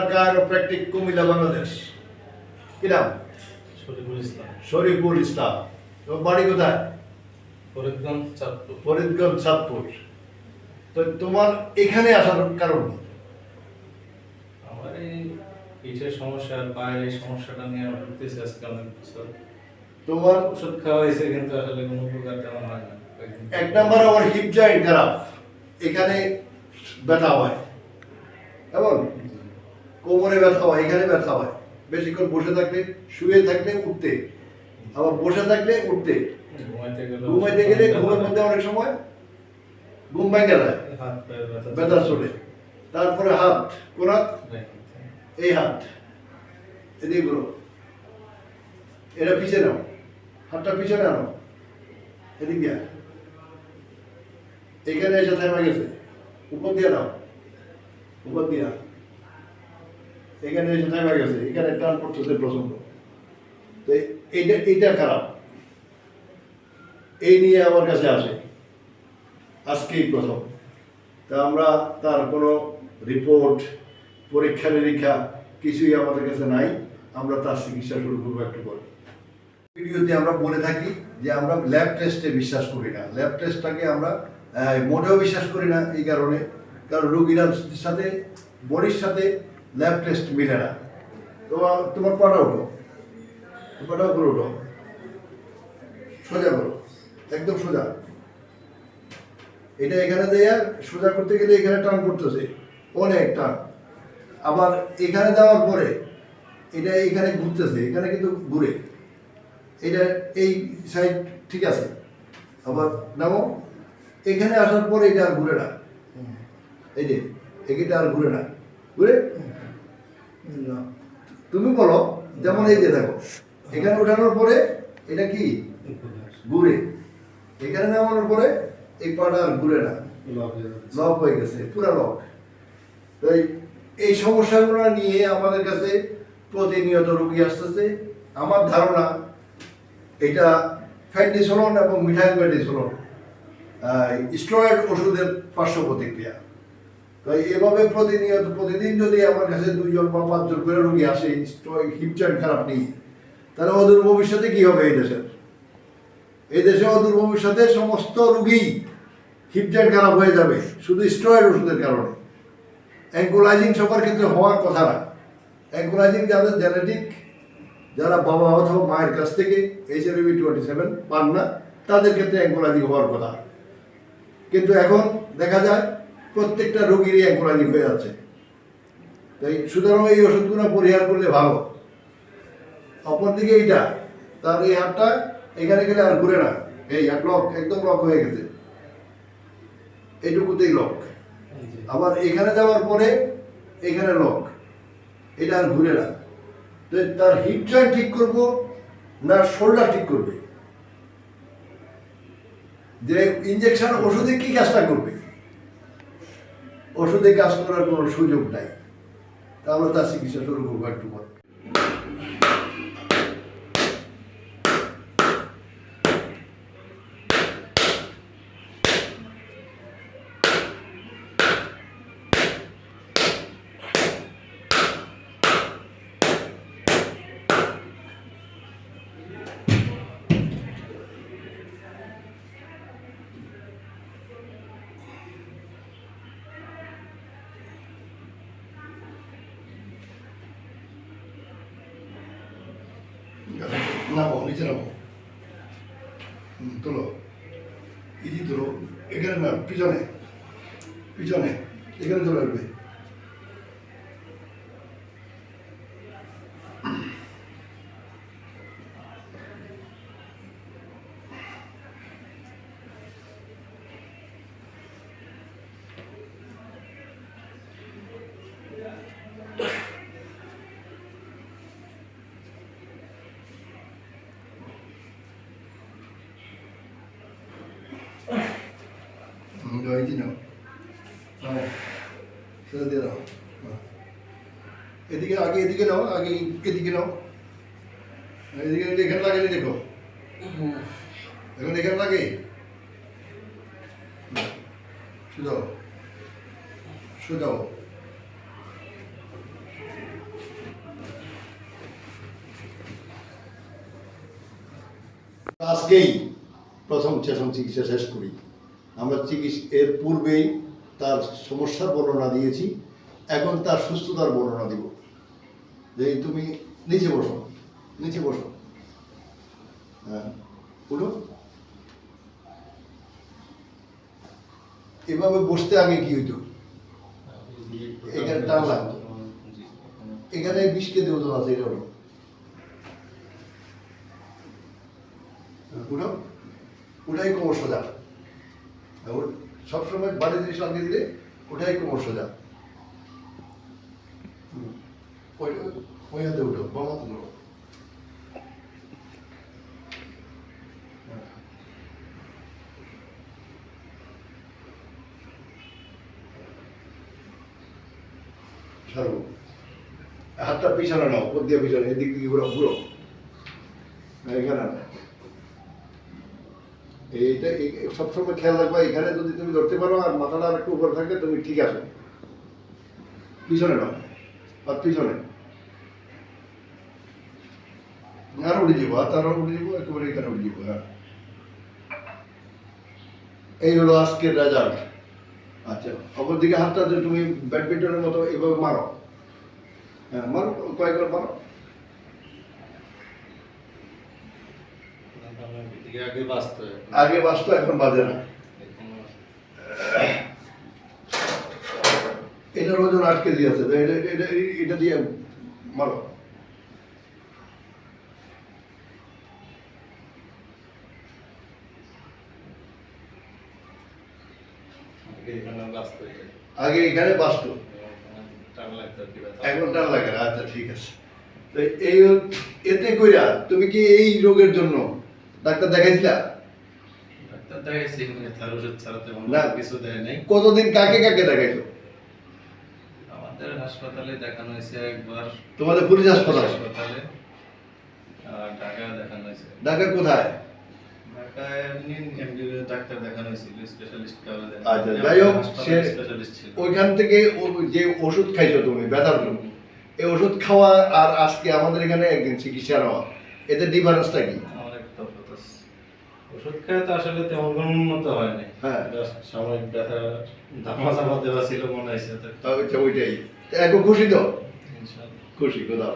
Doctor কায়োপ্র্যাকটিক Comilla Bangladesh. কি নাম? শরীফুল ইসলাম। শরীফুল ইসলাম। তোমার বাড়ি কোথায়? ফরিদগঞ্জ চাঁদপুর। ফরিদগঞ্জ সাতপুর তো তোমার এখানে আসার কারণ আমার এই পিঠের সমস্যা আর পায়ের এই সমস্যাটা নিয়ে আমি ভুগতেছি আজকে অনেক বছর। তোমার ওষুধ খাওয়া হয়েছে কিন্তু আসলে কোনো উপকার তেমন হয় না। এক নম্বর আমার হিপ জয়েন্ট খারাপ। এখানে ব্যথা হয়। এবং কোমরে ব্যথা হয় এখানে ব্যথা হয়। বেশিক্ষণ বসে থাকলে শুয়ে থাকলে উঠতে। আবার বসে থাকলে উঠতে। ঘুমাইতে গেলে ঘুমের মধ্যে অনেক সময় ঘুম ভেঙে যায়। ব্যথা চলে। তারপরে হাত কোন? এই হাত। এদিকে এটা পিছিয়ে নাও। হাতটা পিছনে আনো এদিক দিয়া এখানে এসে থেমে গেছে। উপর দিয়ে নাও। উপর দিয়া এখানে এসে থেমে গেছে, এখানে টান পড়তেছে প্রচণ্ড তো এইটা এইটা খারাপ। এই নিয়ে আমার কাছে আসে আজকেই প্রথম। তা আমরা তার কোনো রিপোর্ট পরীক্ষা নিরীক্ষা কিছুই আমাদের কাছে নাই। আমরা তার চিকিৎসা শুরু করব একটু পরে। ভিডিওতে আমরা বলে থাকি যে আমরা ল্যাব টেস্টে বিশ্বাস করি না। ল্যাব টেস্টটাকে আমরা মোটেও বিশ্বাস করি না এই কারণে। কারণ রোগীরার সাথে, বডির সাথে ল্যাব টেস্ট মিলে না। তো, তোমার পাটা ওঠো পাটা উপরে ওঠো সোজা করো। একদম সোজা। এটা এখানে দেয়া সোজা করতে গেলে এখানে টান পড়তেছে অনেক টান আবার এখানে দেওয়ার পরে এটা এখানে ঘুরতেছে। এখানে কিন্তু ঘুরে। এটা এই সাইড ঠিক আছে। আবার নামো। এখানে আসার পরে এটা আর ঘুরে না। এই যে এটা আর ঘুরে না। না। তুমি বলো যেমন এই যে দেখো এখানে ওঠানোর পরে এটা কি? ঘুরে এখানে নামানোর পরে এই পাটা আর ঘুরে না। লক হয়ে গেছে। পুরা লক। তো এই- সমস্যাগুলো নিয়ে আমাদের কাছে প্রতিনিয়ত রোগী আসতেছে। আমার ধারণা এটা ফ্যান্ডিসোলন এবং মিথাইল ফ্যান্ডিসোলন স্টেরয়েড ওষুধের পার্শ্ব প্রতিক্রিয়া। এভাবে প্রতিনিয়ত, প্রতিদিন যদি আমার কাছে দুইজন বা পাঁচজন করে রোগী আসে জয়েন্ট খারাপ নিয়ে তাহলে অদূর ভবিষ্যতে কি হবে এই দেশের? এই দেশে অদূর ভবিষ্যতে সমস্ত রুগী হিপ খারাপ হয়ে যাবে, শুধু স্টেরয়েড ওষুধের কারণে। অ্যাঙ্কোলাইজিং সবার ক্ষেত্রে হওয়ার কথা না। অ্যাঙ্কোলাইজিং যাদের জেনেটিক, যারা বাবা অথবা মায়ের কাছ থেকে এইচ এল টোয়েন্টি সেভেন পান না, তাদের ক্ষেত্রে অ্যাঙ্কোলাইজিং হওয়ার কথা। কিন্তু এখন দেখা যায় প্রত্যেকটা রোগীরই এক অ্যাঙ্কোলাইজিং হয়ে যাচ্ছে। তাই সুতরাং এই ওষুধগুলো পরিহার করলে ভালো। অপরদিকে এইটা, তার এই হাতটা এখানে গেলে আর ঘুরে না। এই হাত লক একদম লক হয়ে গেছে। এইটুকুতেই লক আবার এখানে যাওয়ার পরে এখানে লক এটা আর ঘুরে না। তো তার হিপ জয়েন্ট ঠিক করব না শোল্ডার ঠিক করবে? যে ইঞ্জেকশন ওষুধে কি কাজটা করবে? ওষুধে কাজ করার কোনো সুযোগ নাই। তাহলে তার চিকিৎসা শুরু করব একটু পরে নামো নিচে নামো তোলো। ইজি তোলো এখানে না পিছনে পিছনে এখানে চলে আসবে। হ্যাঁ সেটা দিয়ে এদিকে আগে এদিকে আগে এদিকে এদিকে দেখো লাগে আজকেই প্রথম চেষ্টা চিকিৎসা শেষ করি আমরা চিকিৎসা এর পূর্বেই তার সমস্যার বর্ণনা দিয়েছি, এখন তার সুস্থতার বর্ণনা দিব। যে তুমি নিচে বসো নিচে বসো। হ্যাঁ উঠো। এভাবে বসতে আগে কি হইতো? এখানে টান লাগতো। এখানে বিশ কেজি ওজন আছে এটা হলো উঠো। ওটাই কোমর সোজা। সবসময় বাড়ি জিনিস লাগিয়ে দিলে ওটাই কোমর সোজা হাতটা পিছনে নাও দিয়ে পিছনে, এদিক দিকে ঘুরো ঘুরো এখানে। এইটা এই- সবসময় খেয়াল রাখবা, এখানে যদি তুমি ধরতে পারো আর মাথাটা আর একটু উপর থাকে তুমি ঠিক আছো। পিছনে নাও আর পিছনে। আর উঠে যাব আর তার উঠে যাব, একেবারে এখানে উঠে যাব হ্যাঁ। এই হলো আজকের রেজাল্ট আচ্ছা অপর দিকে হাতটা তুমি ব্যাডমিন্টনের মতো এভাবে মারো হ্যাঁ মারো, কয়েকবার মারো। আগে বাঁচতে এখন। বাজে না। এটার ওজন আট কেজি আছে এটা দিয়ে মারো। আগে এখানে বাঁচতে এখানে টান। এখন লাগে না আচ্ছা ঠিক আছে। তো এই এতে কইরা তুমি কি এই রোগের জন্য ডাক্তার দেখাইছিলা? ডাক্তার দেখাইছি ব্যথার ওষুধ ছাড়া তেমন না। কিছু দেয় নাই। কতদিন কাকে কাকে দেখাইছো আমাদের হাসপাতালে দেখানো হয়েছে একবার। তোমাদের পুলিশ হাসপাতাল? হাসপাতালে। দেখানো হয়েছে। ঢাকা কোথায়? আচ্ছা, ওইখান থেকে যে ওষুধ খাইছো তুমি ব্যথার জন্য এই ওষুধ খাওয়া আর আজকে আমাদের এখানে একদিন চিকিৎসা নেওয়া। এতে ডিফারেন্সটা কি আমার একটা তফাৎ আছে। ওষুধ খেয়ে তো আসলে তেমন কোনো উন্নত হয়নি হ্যাঁ। Just সাময়িক ব্যথা ধামা চাপা দেওয়া ছিল মনে হয়েছে। তবে ওইটাই। এখন খুশি তো? খুশি খোদা।